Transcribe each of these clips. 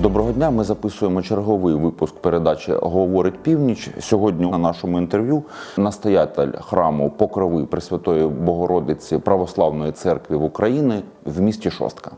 Доброго дня. Ми записуємо черговий випуск передачі Говорить північ. Сьогодні на нашому інтерв'ю настоятель храму Покрови Пресвятої Богородиці Православної церкви в Україні в місті Шостка.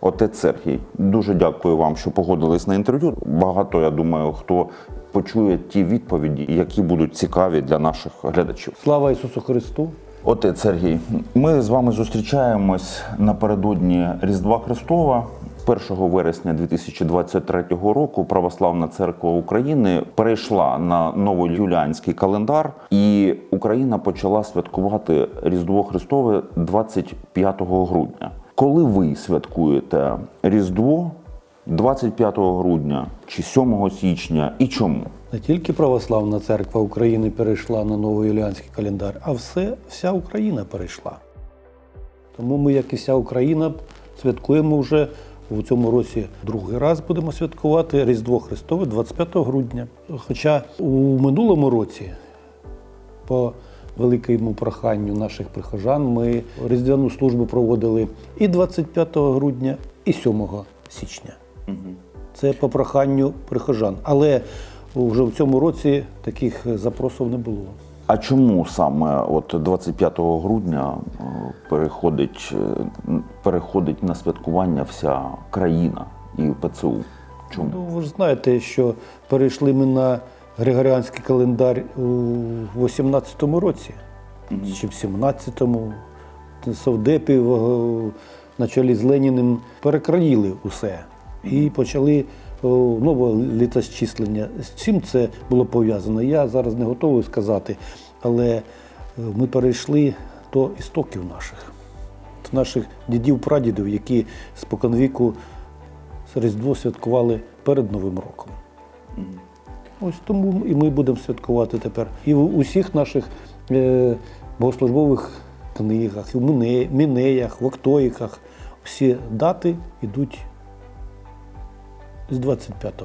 Отець Сергій, дуже дякую вам, що погодились на інтерв'ю. Багато я думаю, хто почує ті відповіді, які будуть цікаві для наших глядачів. Слава Ісусу Христу! Отець Сергій, ми з вами зустрічаємось напередодні Різдва Христова. 1 вересня 2023 року Православна церква України перейшла на новоюліанський календар, і Україна почала святкувати Різдво Христове 25 грудня. Коли ви святкуєте Різдво 25 грудня чи 7 січня, і чому? Не тільки Православна церква України перейшла на новоюліанський календар, а все, вся Україна перейшла. Тому ми, як і вся Україна, святкуємо вже у цьому році другий раз будемо святкувати Різдво Христове 25 грудня. Хоча у минулому році, по великому проханню наших прихожан, ми різдвяну службу проводили і 25 грудня, і 7 січня. Це по проханню прихожан. Але вже в цьому році таких запросів не було. А чому саме от 25 грудня е, переходить, е, переходить на святкування вся країна і ПЦУ? Чому? Ну, ви ж знаєте, що перейшли ми на Григоріанський календар у 18-му році, чи в 17-му. Совдепів е, на чолі з Леніним перекраїли усе і почали о, нове літосчислення. З чим це було пов'язано? Я зараз не готовий сказати, але е, ми перейшли до істоків наших, до наших дідів прадідів, які споконвіку Різдво святкували перед Новим роком. Ось тому і ми будемо святкувати тепер. І в усіх наших е, богослужбових книгах, в Мінеях, в Октоїках всі дати йдуть з 25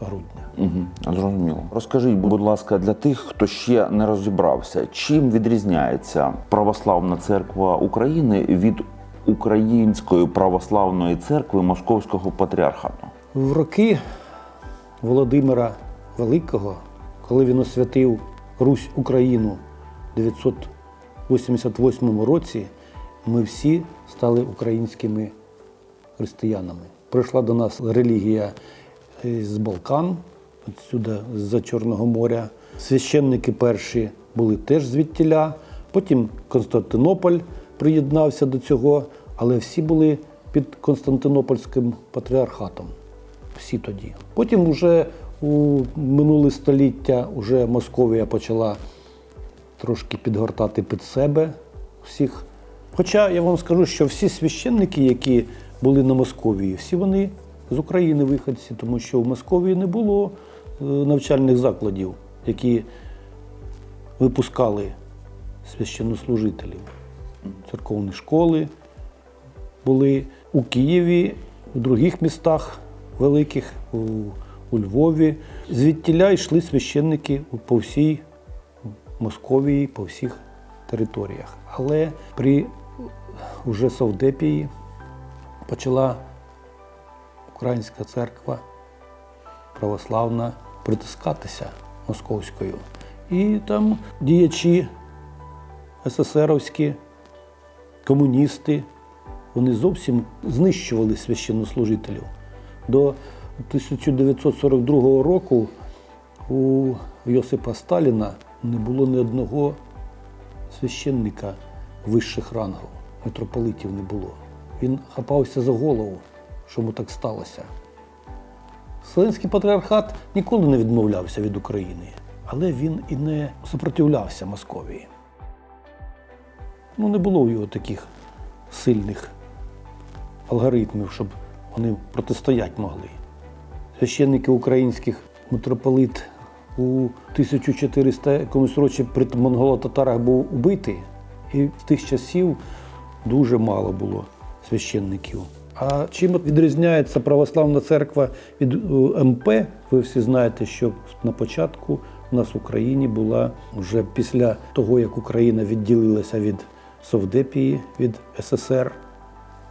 грудня. Угу, зрозуміло. Розкажіть, будь ласка, для тих, хто ще не розібрався, чим відрізняється Православна церква України від Української православної церкви Московського патріархату? В роки Володимира Великого, коли він освятив Русь Україну в 988 році, ми всі стали українськими християнами. Прийшла до нас релігія з Балкан, відсюди з-за Чорного моря. Священники перші були теж звідтіля. Потім Константинополь приєднався до цього, але всі були під Константинопольським патріархатом. Всі тоді. Потім вже у минуле століття вже Московія почала трошки підгортати під себе всіх. Хоча я вам скажу, що всі священники, які були на Московії, всі вони з України виходці, тому що в Московії не було е, навчальних закладів, які випускали священнослужителів. Церковні школи були у Києві, у других містах великих, у, у Львові. Звідтіля йшли священники по всій Московії, по всіх територіях. Але при уже Совдепії почала Українська церква православна притискатися московською. І там діячі СССРовські, комуністи, вони зовсім знищували священнослужителів. До 1942 року у Йосипа Сталіна не було ні одного священника вищих рангів, митрополитів не було. Він хапався за голову, що йому так сталося. Вселенський патріархат ніколи не відмовлявся від України, але він і не супротивлявся Московії. Ну, не було в його таких сильних алгоритмів, щоб вони протистояти могли. Священники українських митрополит у 1400 якомусь році при монголо-татарах був убитий, і в тих часів дуже мало було священників. А чим відрізняється православна церква від е, МП? Ви всі знаєте, що на початку у нас в Україні була вже після того, як Україна відділилася від Совдепії, від СССР,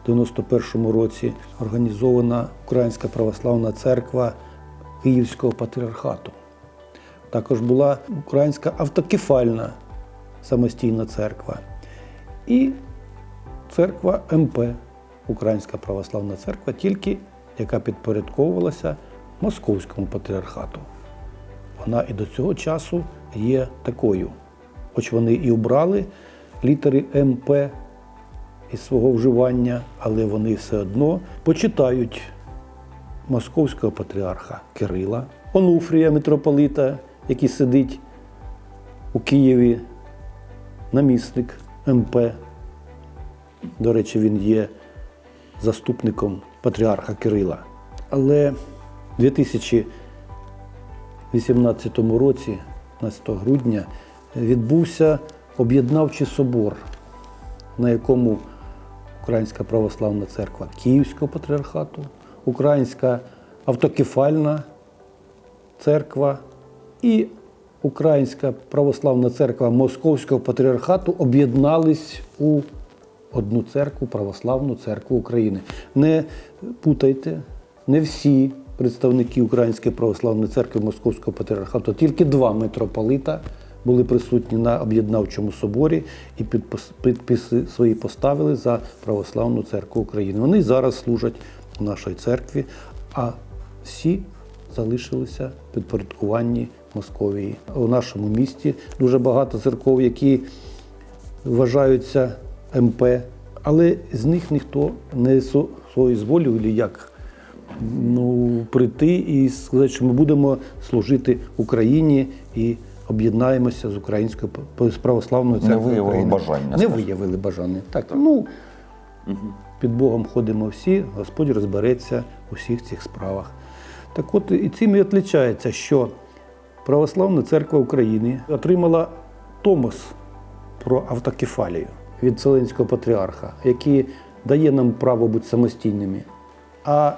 в 91-му році організована Українська православна церква Київського патріархату. Також була Українська автокефальна самостійна церква і церква МП, Українська православна церква, тільки яка підпорядковувалася Московському патріархату. Вона і до цього часу є такою. Хоч вони і обрали літери МП із свого вживання, але вони все одно почитають московського патріарха Кирила, Онуфрія митрополита, який сидить у Києві, намісник МП. До речі, він є заступником патріарха Кирила. Але в 2018 році, 15 грудня, відбувся об'єднавчий собор, на якому Українська православна церква Київського патріархату, Українська автокефальна церква і Українська православна церква Московського патріархату об'єднались у одну церкву, православну церкву України. Не путайте, не всі представники Української православної церкви Московського патріархату, тільки два митрополита були присутні на об'єднавчому соборі і підпис- підписи свої поставили за православну церкву України. Вони зараз служать в нашій церкві, а всі залишилися підпорядкуванні Московії. У нашому місті дуже багато церков, які вважаються МП, але з них ніхто не со- соізволив, як ну, прийти і сказати, що ми будемо служити Україні і об'єднаємося з українською з православною Не виявили України. бажання, Не скажімо. виявили бажання. Так, ну під Богом ходимо всі, Господь розбереться у всіх цих справах. Так от і цим і відлічається, що Православна церква України отримала Томос про автокефалію від Вселенського патріарха, який дає нам право бути самостійними. А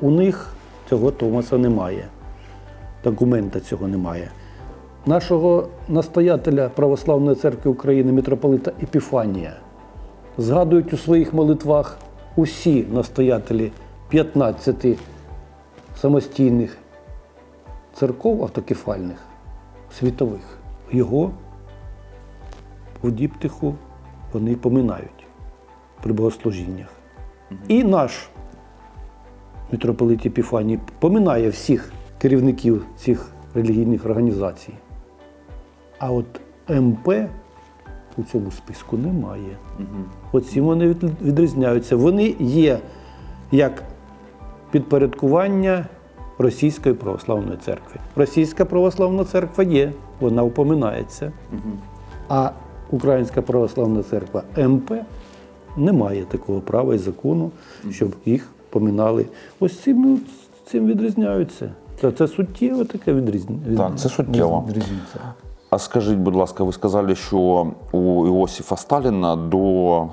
у них цього Томоса немає. Документа цього немає. Нашого настоятеля Православної церкви України, митрополита Епіфанія, згадують у своїх молитвах усі настоятелі 15 самостійних церков автокефальних світових. Його у діптиху вони поминають при богослужіннях. І наш митрополит Епіфаній поминає всіх керівників цих релігійних організацій. А от МП у цьому списку немає. Оці вони відрізняються. Вони є як підпорядкування Російської православної церкви. Російська православна церква є, вона упоминається. А Українська православна церква МП не має такого права і закону, щоб їх поминали. Ось цим, ну, цим відрізняються. Це, це суттєво таке відрізняється. Так, це суттєво. Відрізняється. А скажіть, будь ласка, ви сказали, що у Іосифа Сталіна до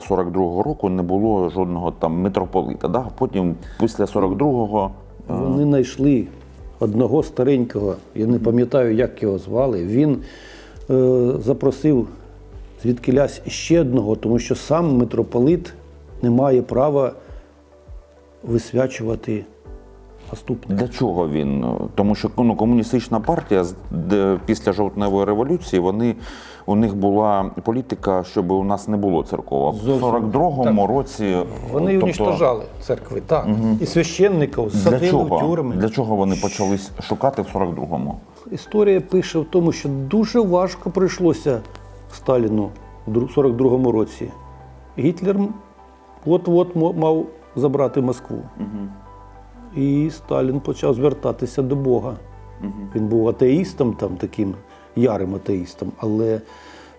42-го року не було жодного там митрополита. Да? Потім, після 42-го, е, Вони знайшли одного старенького, я не пам'ятаю, як його звали. Він е, запросив звідкилясь ще одного, тому що сам митрополит не має права висвячувати наступника. для чого він? Тому що ну, комуністична партія де, після жовтневої революції вони, у них була політика, щоб у нас не було церков. А в 42-му році Вони тобто, унічтожали церкви, так. І священників Для садили в тюрми. Для чого вони почали шукати в 42-му? Історія пише в тому, що дуже важко прийшлося Сталіну в 42-му році. Гітлер от-от мав забрати Москву. І Сталін почав звертатися до Бога. Він був атеїстом, там таким ярим атеїстом, але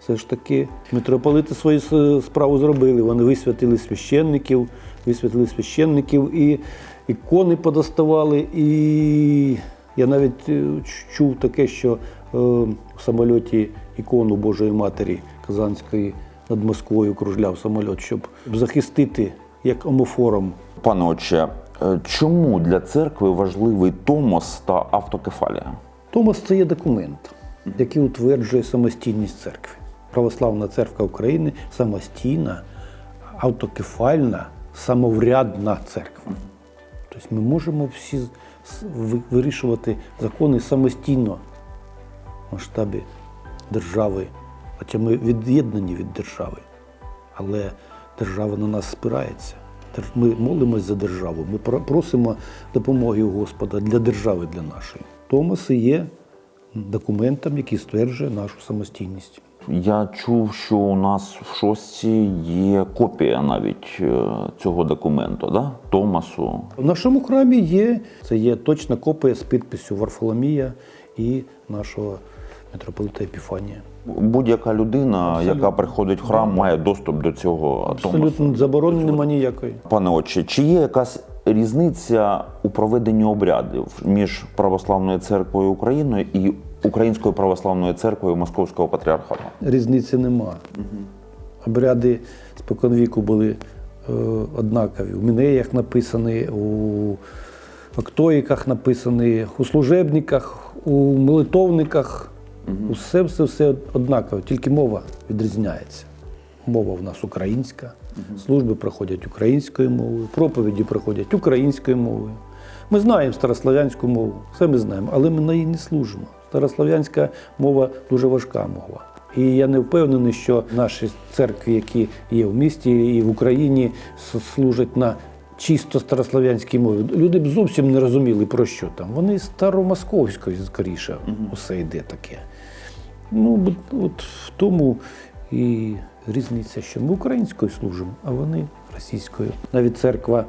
все ж таки митрополити свою справу зробили. Вони висвятили священників, висвятили священників і ікони подоставали. І я навіть е, чув таке, що в самольоті ікону Божої Матері Казанської над Москвою кружляв самольот, щоб захистити як омофором Пане отче, е, чому для церкви важливий томос та автокефалія? Томос це є документ, який утверджує самостійність церкви. Православна церква України самостійна, автокефальна самоврядна церква. Тобто ми можемо всі вирішувати закони самостійно масштабі держави. Хоча ми від'єднані від держави, але держава на нас спирається. Ми молимось за державу, ми просимо допомоги у Господа для держави, для нашої. Томас і є документом, який стверджує нашу самостійність. Я чув, що у нас в шостці є копія навіть е, цього документу, да? Томасу. В нашому храмі є це є точна копія з підписю Варфоломія і нашого митрополита Епіфанія. Будь-яка людина, Абсолютно. яка приходить в храм, має доступ до цього Томасу. Абсолютно заборони немає ніякої. Пане отче, чи є якась різниця у проведенні обрядів між православною церквою України і Українською православною церквою Московського патріархату? Різниці нема. Обряди споконвіку були е, однакові. У Мінеях написані, у актоїках написані, у служебниках, у молитовниках. Усе все, все однаково, тільки мова відрізняється. Мова в нас українська, служби проходять українською мовою, проповіді проходять українською мовою. Ми знаємо старослов'янську мову, все ми знаємо, але ми на ній не служимо. Старослов'янська мова дуже важка мова. І я не впевнений, що наші церкви, які є в місті і в Україні, служать на чисто старослов'янській мові. Люди б зовсім не розуміли, про що там. Вони старомосковською скоріше усе йде таке. Ну, от в тому і різниця, що ми українською служимо, а вони російською. Навіть церква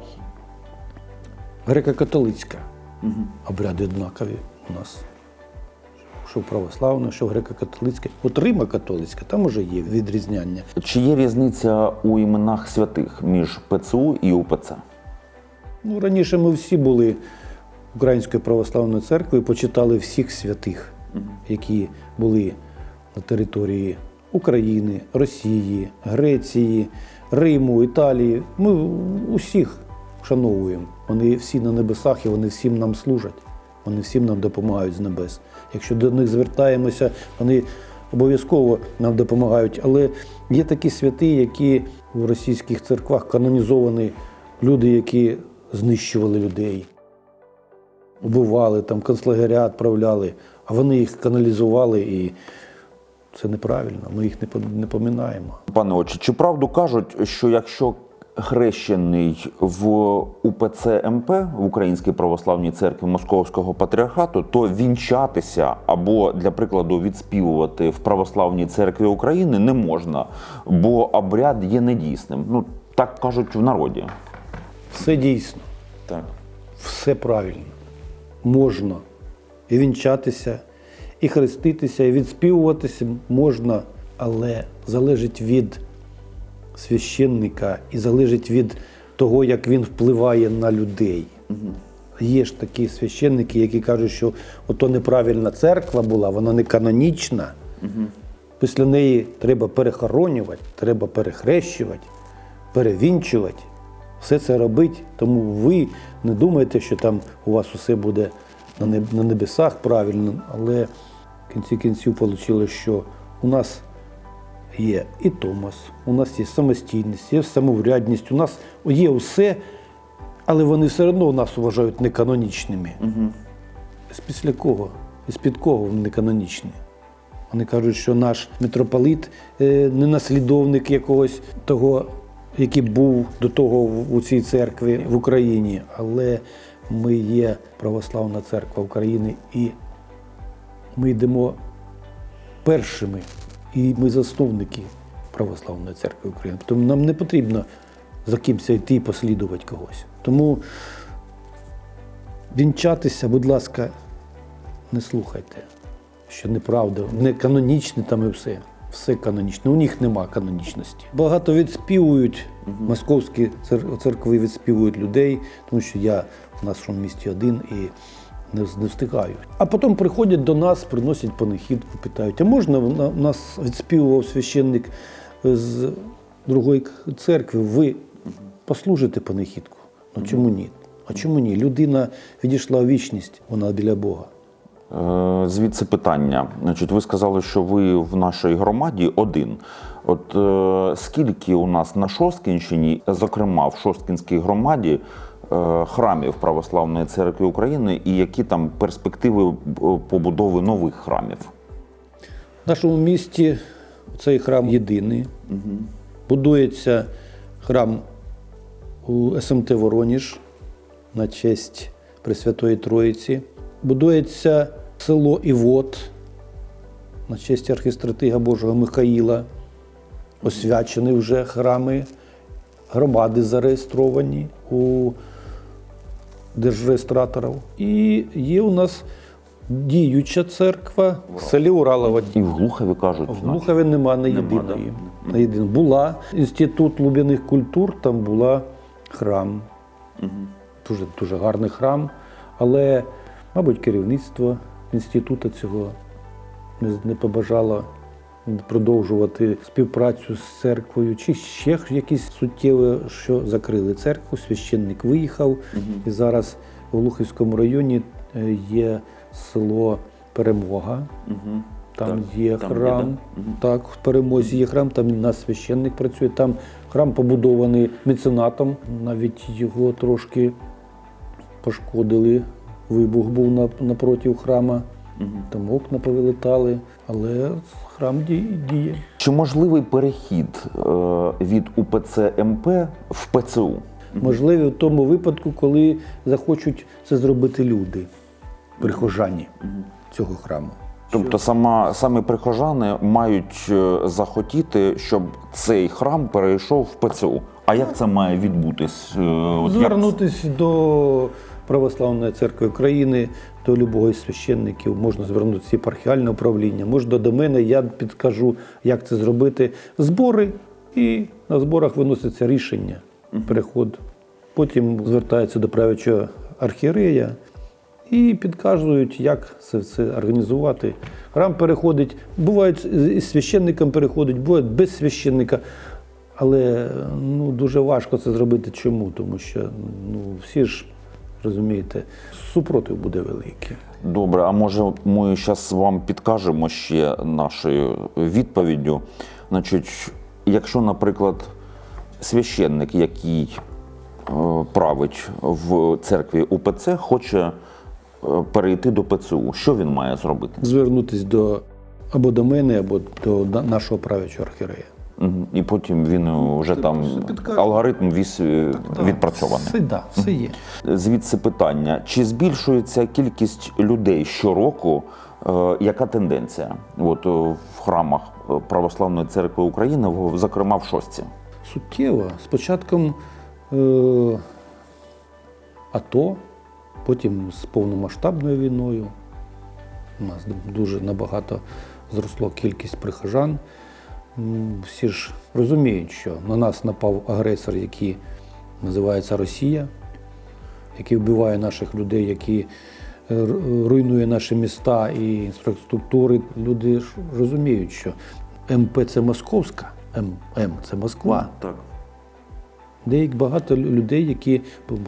греко-католицька. Обряди однакові у нас. Що православна, що греко-католицька. От Рима католицька, там уже є відрізняння. Чи є різниця у іменах святих між ПЦУ і УПЦ? Ну, раніше ми всі були Українською православною церквою, почитали всіх святих, які були на території України, Росії, Греції, Риму, Італії. Ми усіх вшановуємо. Вони всі на небесах і вони всім нам служать. Вони всім нам допомагають з небес. Якщо до них звертаємося, вони обов'язково нам допомагають. Але є такі святі, які в російських церквах канонізовані люди, які знищували людей, убивали, там концлагеря відправляли, а вони їх каналізували і це неправильно. Ми їх не пом- не поминаємо. Пане отче, чи правду кажуть, що якщо хрещений в УПЦ МП в Українській православній церкві Московського патріархату, то вінчатися або, для прикладу, відспівувати в православній церкві України не можна, бо обряд є недійсним. Ну так кажуть в народі. Все дійсно. Так. все правильно. Можна і вінчатися, і хреститися, і відспівуватися можна, але залежить від священника і залежить від того, як він впливає на людей. Є ж такі священники, які кажуть, що ото неправильна церква була, вона не канонічна. Після неї треба перехоронювати, треба перехрещувати, перевінчувати. Все це робить, тому ви не думайте, що там у вас усе буде на небесах правильно, але в кінці кінців вийшло, що у нас є і Томас, у нас є самостійність, є самоврядність, у нас є все, але вони все одно нас вважають неканонічними. З після кого? І з-під кого вони неканонічні? Вони кажуть, що наш митрополит е, не наслідовник якогось того, який був до того у цій церкві в Україні, але ми є православна церква України і ми йдемо першими, і ми засновники православної церкви України. Тому нам не потрібно за кимось йти і послідувати когось. Тому вінчатися, будь ласка, не слухайте, що неправда, не канонічне там і все. Все канонічне. У них нема канонічності. Багато відспівують, московські церкви відспівують людей, тому що я в нашому місті один і не, не встигаю. А потім приходять до нас, приносять панихідку, питають, а можна в на- в нас відспівував священник з другої церкви, ви послужите панихідку? Ну чому ні? А чому ні? Людина відійшла у вічність, вона біля Бога. Е, Звідси питання. Значить, ви сказали, що ви в нашій громаді один. От е, скільки у нас на Шосткінщині, зокрема в Шосткінській громаді, е, храмів Православної церкви України, і які там перспективи е, побудови нових храмів? В нашому місті цей храм єдиний. Будується храм у СМТ Вороніж на честь Пресвятої Троїці. Будується село Івот на честь архістратига Божого Михаїла. Освячені вже храми, громади зареєстровані у держреєстраторів. І є у нас діюча церква в селі Уралова. І в Глухові кажуть, В Глухові нема не єдиної. Не єдиної. Була інститут луб'яних культур, там була храм. Дуже, дуже гарний храм. Але, мабуть, керівництво інституту цього не побажало продовжувати співпрацю з церквою, чи ще якісь суттєве, що закрили церкву, священник виїхав. І зараз в Глухівському районі е, є село Перемога. Угу. Там Так, є там є, храм. да? Так, в перемозі є храм, там наш священник працює. Там храм побудований меценатом. Навіть його трошки пошкодили. Вибух був на, напроти храма. Там окна повилетали, але храм діє. діє. Чи можливий перехід е, від УПЦ МП в ПЦУ? Можливо, в тому випадку, коли захочуть це зробити люди, прихожані цього храму. Тобто сама, самі прихожани мають е, захотіти, щоб цей храм перейшов в ПЦУ. А як це має відбутись? Е, Звернутися до Православної церкви України, до любого із священників, можна звернутися в єпархіальне управління, можна до мене, я підкажу, як це зробити. Збори, і на зборах виноситься рішення, переход. Потім звертаються до правячого архієрея і підказують, як це все організувати. Храм переходить, бувають із священником переходить, бувають без священника. Але ну, дуже важко це зробити. Чому? Тому що ну, всі ж розумієте, супротив буде великий. Добре, а може ми зараз вам підкажемо ще нашою відповіддю. Значить, якщо, наприклад, священник, який е, править в церкві УПЦ, хоче е, перейти до ПЦУ, що він має зробити? Звернутися до або до мене, або до нашого правячого архірея. І потім він вже там алгоритм віз е, відпрацьований. Все, да, все є. Звідси питання: чи збільшується кількість людей щороку? Е, Яка тенденція? От е, в храмах Православної церкви України, зокрема в Шостці? Суттєво. З початком е, АТО, потім з повномасштабною війною. У нас дуже набагато зросло кількість прихожан. Всі ж розуміють, що на нас напав агресор, який називається Росія, який вбиває наших людей, який е, руйнує наші міста і інфраструктури. Люди ж розуміють, що МП це Московська, М, М це Москва. Так. Деякі багато людей, які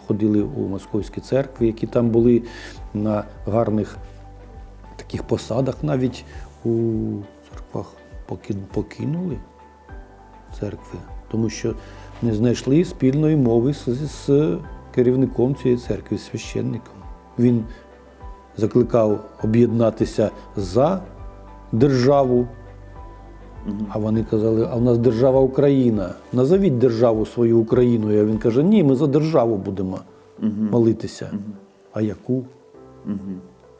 ходили у московські церкви, які там були на гарних таких посадах, навіть у покинули церкви, тому що не знайшли спільної мови з, з керівником цієї церкви, священником. Він закликав об'єднатися за державу, а вони казали, а в нас держава Україна. Назовіть державу свою Україну. А він каже, ні, ми за державу будемо молитися. А яку?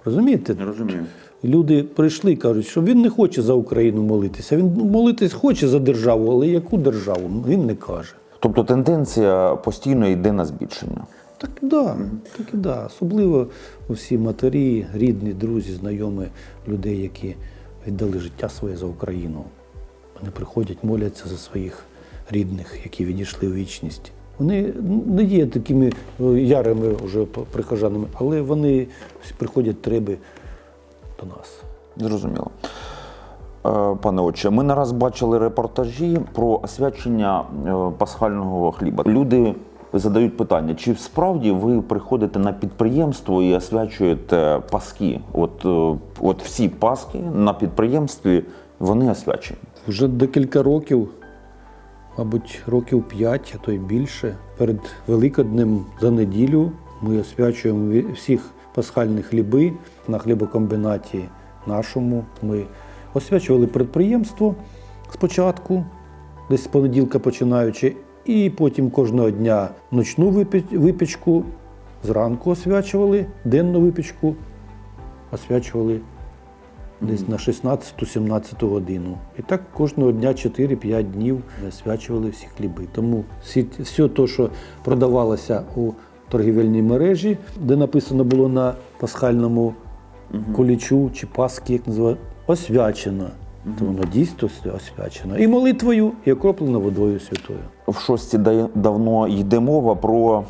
Розумієте? Розумію. Люди прийшли і кажуть, що він не хоче за Україну молитися. Він молитись хоче за державу, але яку державу? Він не каже. Тобто тенденція постійно йде на збільшення. Так і да, так і да. Особливо всі матері, рідні, друзі, знайомі людей, які віддали життя своє за Україну. Вони приходять, моляться за своїх рідних, які відійшли в вічність. Вони не є такими е, ярими вже прихожанами, але вони приходять треба до нас. Зрозуміло. Е, Пане отче, ми не раз бачили репортажі про освячення е, пасхального хліба. Люди задають питання, чи справді ви приходите на підприємство і освячуєте паски? От, е, от всі паски на підприємстві вони освячені. Вже декілька років, мабуть, років п'ять, а то й більше. Перед Великоднем за неділю ми освячуємо всіх пасхальних хліби на хлібокомбінаті нашому. Ми освячували підприємство спочатку, десь з понеділка починаючи, і потім кожного дня ночну випічку зранку освячували, денну випічку освячували десь на 16-17 годину. І так кожного дня 4-5 днів освячували всі хліби. Тому всі, все те, що продавалося у торгівельній мережі, де написано було на пасхальному кулічу чи паски, як називають, освячено. То воно дійсно освячено. І молитвою, і окроплено водою святою. В шості давно йде мова про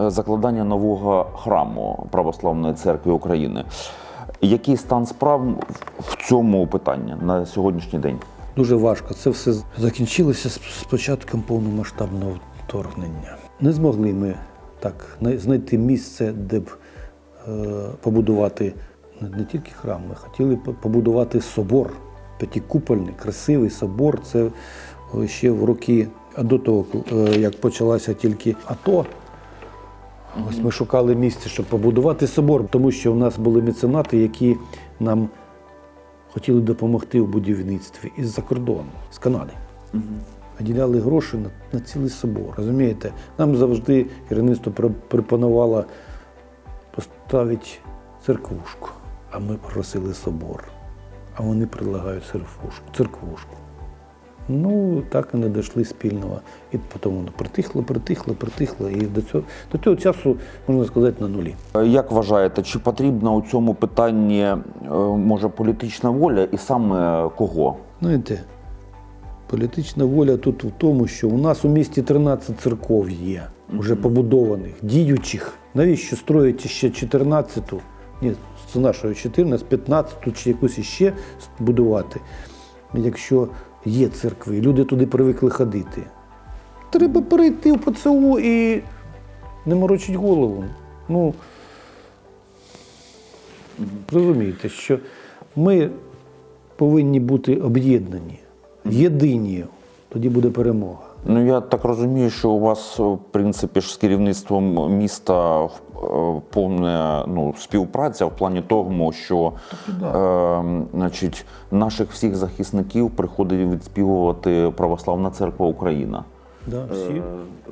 е, закладання нового храму Православної церкви України. Який стан справ в цьому питанні на сьогоднішній день? Дуже важко. Це все закінчилося з з початком повномасштабного вторгнення. Не змогли ми так знайти місце, де б е, побудувати не, тільки храм, ми хотіли побудувати собор, п'ятикупольний, красивий собор. Це е, ще в роки до того, е, як почалася тільки АТО. Ось ми шукали місце, щоб побудувати собор, тому що в нас були меценати, які нам хотіли допомогти в будівництві із-за кордону, з Канади. Виділяли гроші на, на цілий собор. Розумієте? Нам завжди керівництво пропонувало поставити церквушку, а ми просили собор. А вони предлагають церквушку. церквушку. Ну, так і не дійшли спільного. І потім воно притихло, притихло, притихло. І до цього, до цього часу, можна сказати, на нулі. Е, Як вважаєте, чи потрібна у цьому питанні е, може політична воля і саме кого? Знаєте, політична воля тут в тому, що у нас у місті 13 церков є, вже побудованих, діючих. Навіщо строїти ще 14-ту? Ні, це нашою 14, 15-ту чи якусь іще будувати, якщо є церкви, люди туди привикли ходити. Треба перейти в ПЦУ і не морочить голову. Ну, розумієте, що ми повинні бути об'єднані, єдині. Тоді буде перемога. Ну я так розумію, що у вас, в принципі, ж з керівництвом міста е, повна ну, співпраця в плані того, що е, значить, наших всіх захисників приходить відспівувати Православна церква Україна. Да, всі,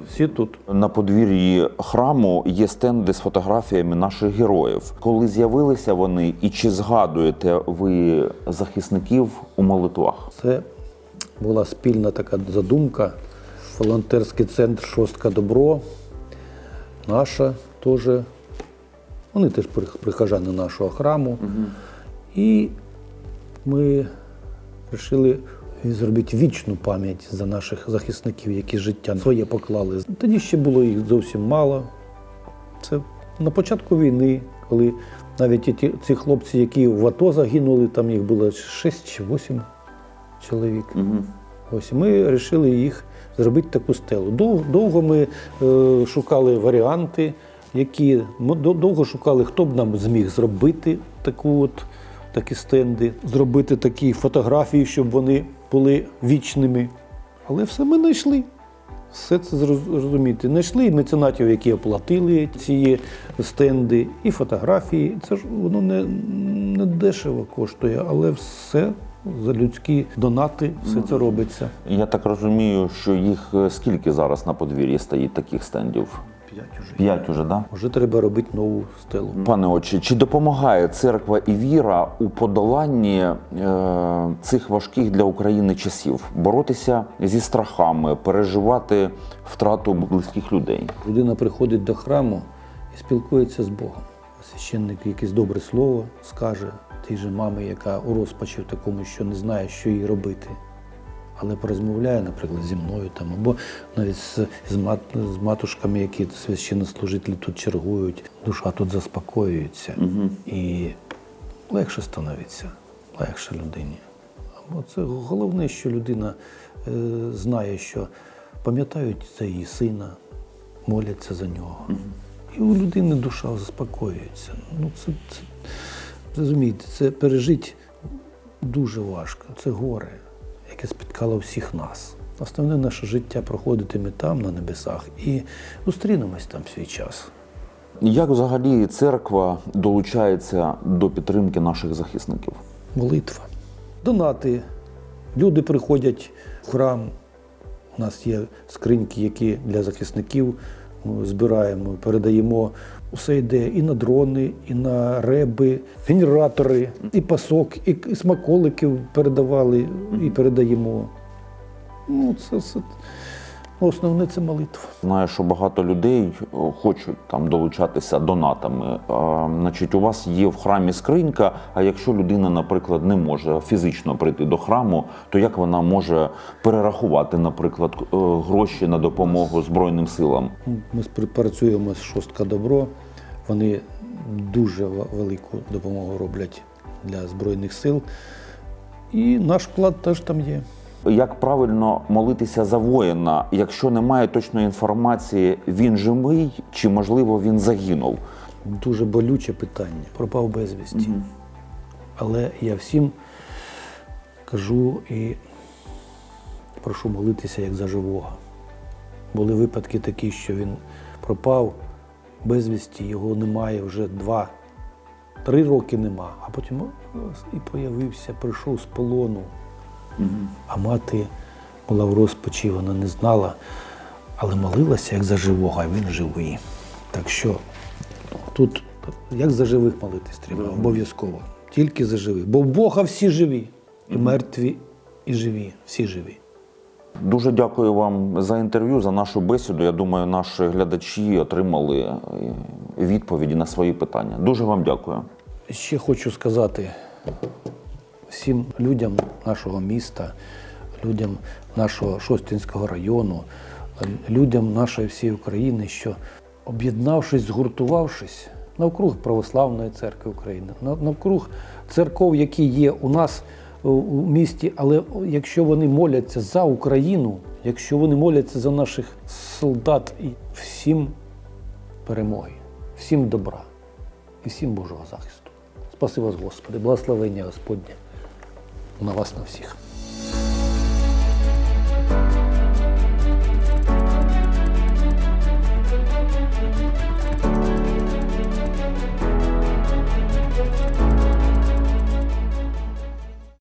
всі тут. На подвір'ї храму є стенди з фотографіями наших героїв. Коли з'явилися вони, і чи згадуєте ви захисників у молитвах? Це була спільна така задумка. Волонтерський центр Шостка Добро. Наша теж. Вони теж при- прихожани нашого храму. І ми вирішили зробити вічну пам'ять за наших захисників, які життя своє поклали. Тоді ще було їх зовсім мало. Це на початку війни, коли навіть ці хлопці, які в АТО загинули, там їх було 6 чи 8 чоловік. Ось ми вирішили їх зробити таку стелу. Дов- Довго ми е, шукали варіанти, які ми довго шукали, хто б нам зміг зробити таку от, такі стенди, зробити такі фотографії, щоб вони були вічними. Але все ми знайшли. Все це зрозуміти. Знайшли і меценатів, які оплатили ці стенди, і фотографії. Це ж воно не, не дешево коштує, але все за людські донати, все це робиться. Я так розумію, що їх е, скільки зараз на подвір'ї стоїть таких стендів? П'ять уже. П'ять уже, да? Вже треба робити нову стелу. Пане отче, чи допомагає церква і віра у подоланні е, цих важких для України часів? Боротися зі страхами, переживати втрату близьких людей? Людина приходить до храму і спілкується з Богом. Священник якесь добре слово скаже тій же мамі, яка у розпачі в такому, що не знає, що їй робити. Але порозмовляє, наприклад, зі мною там, або навіть з, з, мат, з матушками, які священнослужителі тут чергують, душа тут заспокоюється і легше становиться, легше людині. Або це головне, що людина е, знає, що пам'ятають за її сина, моляться за нього. І у людини душа заспокоюється. Ну, це, це, розумієте, це пережить дуже важко. Це горе, яке спіткало всіх нас. Основне наше життя проходитиме там, на небесах, і зустрінемось там в свій час. Як взагалі церква долучається до підтримки наших захисників? Молитва. Донати. Люди приходять в храм. У нас є скриньки, які для захисників збираємо, передаємо. Усе йде і на дрони, і на реби, генератори, і пасок, і смаколиків передавали і передаємо. Ну, це, основне це молитва. Знаю, що багато людей хочуть там долучатися донатами. А, значить, у вас є в храмі скринька. А якщо людина, наприклад, не може фізично прийти до храму, то як вона може перерахувати, наприклад, е, гроші на допомогу Збройним силам? Ми співпрацюємо з Шостка Добро. Вони дуже велику допомогу роблять для Збройних сил. І наш вклад теж там є. Як правильно молитися за воїна, якщо немає точної інформації, він живий чи можливо він загинув? Дуже болюче питання. Пропав безвісті. Але я всім кажу і прошу молитися як за живого. Були випадки такі, що він пропав безвісті, його немає вже два, три роки нема, а потім і появився, прийшов з полону. А мати була в розпачі, вона не знала, але молилася як за живого, а він живий. Так що тут як за живих молитись треба, обов'язково. Тільки за живих. Бо в Бога всі живі. І мертві, і живі, всі живі. Дуже дякую вам за інтерв'ю, за нашу бесіду. Я думаю, наші глядачі отримали е, відповіді на свої питання. Дуже вам дякую. Ще хочу сказати всім людям нашого міста, людям нашого Шостинського району, людям нашої всієї України, що об'єднавшись, згуртувавшись навкруг Православної церкви України, навкруг церков, які є у нас у- у місті, але якщо вони моляться за Україну, якщо вони моляться за наших солдат, і всім перемоги, всім добра і всім Божого захисту. Спаси вас, Господи, благословення Господнє на вас на всіх.